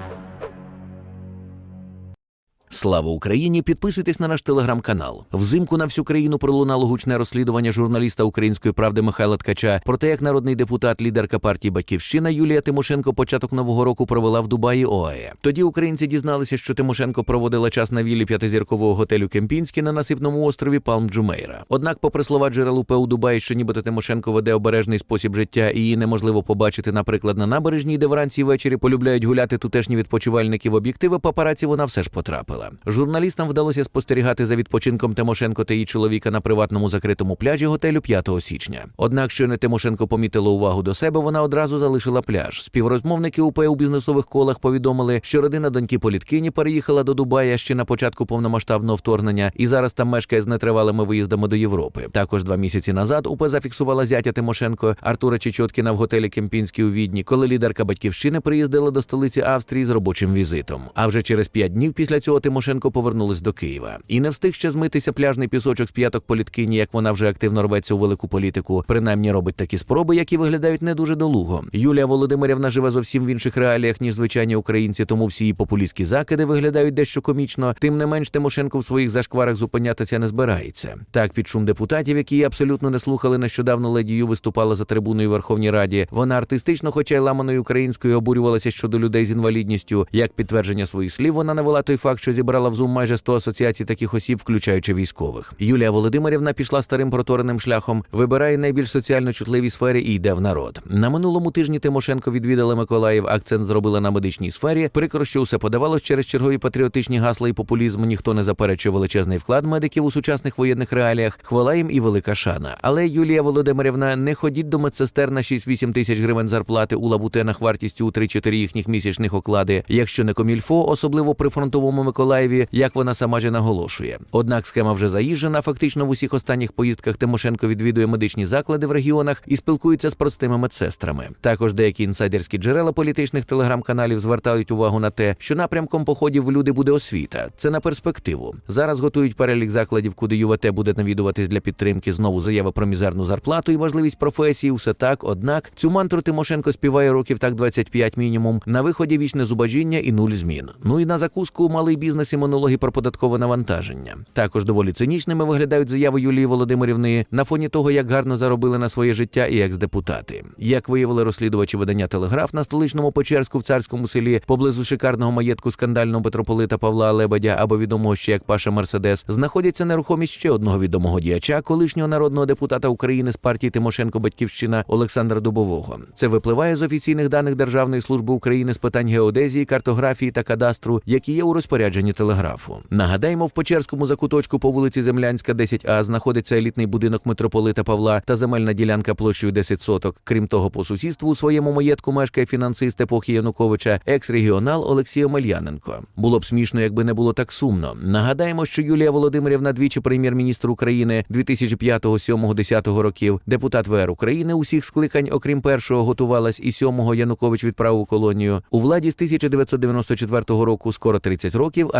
you Слава Україні! Підписуйтесь на наш телеграм-канал. Взимку на всю країну пролунало гучне розслідування журналіста української правди Михайла Ткача про те, як народний депутат, лідерка партії Батьківщина Юлія Тимошенко початок нового року провела в Дубаї ОАЕ. Тоді українці дізналися, що Тимошенко проводила час на віллі п'ятизіркового готелю Кемпінський на насипному острові Палм Джумейра. Однак, попри слова джерел УП у Дубаї, що нібито Тимошенко веде обережний спосіб життя і її неможливо побачити, наприклад, на набережній, де вранці і ввечері полюбляють гуляти тутешні відпочивальники в об'єктиви папараці, вона все ж потрапила. Журналістам вдалося спостерігати за відпочинком Тимошенко та її чоловіка на приватному закритому пляжі готелю 5 січня. Однак, щойно Тимошенко помітила увагу до себе, вона одразу залишила пляж. Співрозмовники УП у бізнесових колах повідомили, що родина доньки політкині переїхала до Дубая ще на початку повномасштабного вторгнення і зараз там мешкає з нетривалими виїздами до Європи. Також два місяці назад УП зафіксувала зятя Тимошенко Артура Чечоткіна в готелі Кемпінський у Відні, коли лідерка батьківщини приїздила до столиці Австрії з робочим візитом. А вже через п'ять днів після цього Тимошенко повернулась до Києва і не встиг ще змитися пляжний пісочок з п'яток політкині, як вона вже активно рветься у велику політику. Принаймні робить такі спроби, які виглядають не дуже долуго. Юлія Володимирівна живе зовсім в інших реаліях, ніж звичайні українці, тому всі її популістські закиди виглядають дещо комічно. Тим не менш, Тимошенко в своїх зашкварах зупинятися не збирається. Так, під шум депутатів, які її абсолютно не слухали, нещодавно леді виступала за трибуною Верховній Раді. Вона артистично, хоча й ламаною українською, обурювалася щодо людей з інвалідністю. Як підтвердження своїх слів, вона навела той факт, що зібрала в Zoom майже 100 асоціацій таких осіб, включаючи військових. Юлія Володимирівна пішла старим протореним шляхом, вибирає найбільш соціально чутливі сфери і йде в народ. На минулому тижні Тимошенко відвідала Миколаїв. Акцент зробила на медичній сфері. Прикро, що усе подавалось через чергові патріотичні гасла і популізм. Ніхто не заперечує величезний вклад медиків у сучасних воєнних реаліях. Хвала їм і велика шана. Але Юлія Володимирівна, не ходіть до медсестер на 6-8 тисяч гривень зарплати у лабутенах вартістю у 3-4 їхніх місячних оклади. Якщо не комільфо, особливо при фронтовому Миколаєві, як вона сама же наголошує. Однак схема вже заїжджена. Фактично в усіх останніх поїздках Тимошенко відвідує медичні заклади в регіонах і спілкується з простими медсестрами. Також деякі інсайдерські джерела політичних телеграм-каналів звертають увагу на те, що напрямком походів в люди буде освіта. Це на перспективу. Зараз готують перелік закладів, куди ЮВТ буде навідуватись для підтримки. Знову заяви про мізерну зарплату і важливість професії. Усе так. Однак цю мантру Тимошенко співає років так 25 мінімум. На виході вічне зубожіння і нуль змін. Ну і на закуску малий бізнес і монологи про податкове навантаження. Також доволі цинічними виглядають заяви Юлії Володимирівни на фоні того, як гарно заробили на своє життя і екс-депутати. Як виявили розслідувачі видання Телеграф на столичному Печерську в царському селі поблизу шикарного маєтку скандального митрополита Павла Лебедя або відомого ще як Паша Мерседес, знаходяться нерухомість ще одного відомого діяча, колишнього народного депутата України з партії Тимошенко Батьківщина Олександра Дубового. Це випливає з офіційних даних Державної служби України з питань геодезії, картографії та кадастру, які є у розпорядженні телеграфу. Нагадаємо, в Печерському закуточку по вулиці Землянська, 10А, знаходиться елітний будинок митрополита Павла та земельна ділянка площею 10 соток. Крім того, по сусідству у своєму маєтку мешкає фінансист епохи Януковича, екс-регіонал Олексій Омельяненко. Було б смішно, якби не було так сумно. Нагадаємо, що Юлія Володимирівна двічі прем'єр-міністр України 2005, 7, 10 років, депутат ВР України усіх скликань, окрім першого, готувалась і сьомого Янукович відправив у колонію. У владі з 1994 року скоро 30 років, а